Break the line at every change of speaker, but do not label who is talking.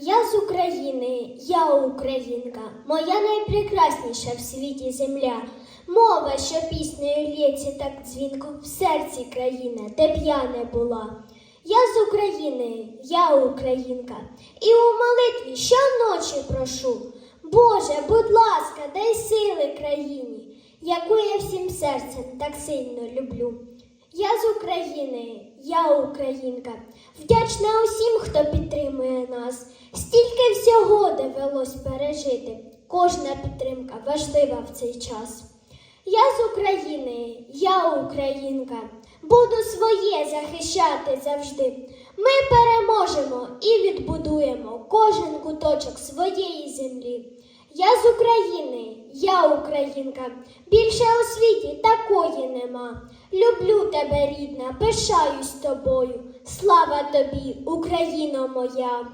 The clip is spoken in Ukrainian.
Я з України, я українка, моя найпрекрасніша в світі земля. Мова, що піснею лється так дзвінко в серці країни, де б я не була. Я з України, я українка, і у молитві щоночі прошу. Боже, будь ласка, дай сили країні, яку я всім серцем так сильно люблю. Я з України, я українка, вдячна усім, хто підтримує нас. Стільки пережити. Кожна підтримка важлива в цей час. Я з України, я українка, буду своє захищати завжди. Ми переможемо і відбудуємо кожен куточок своєї землі. Я з України, я українка, більше у світі такої нема. Люблю тебе, рідна, пишаюсь тобою. Слава тобі, Україно моя!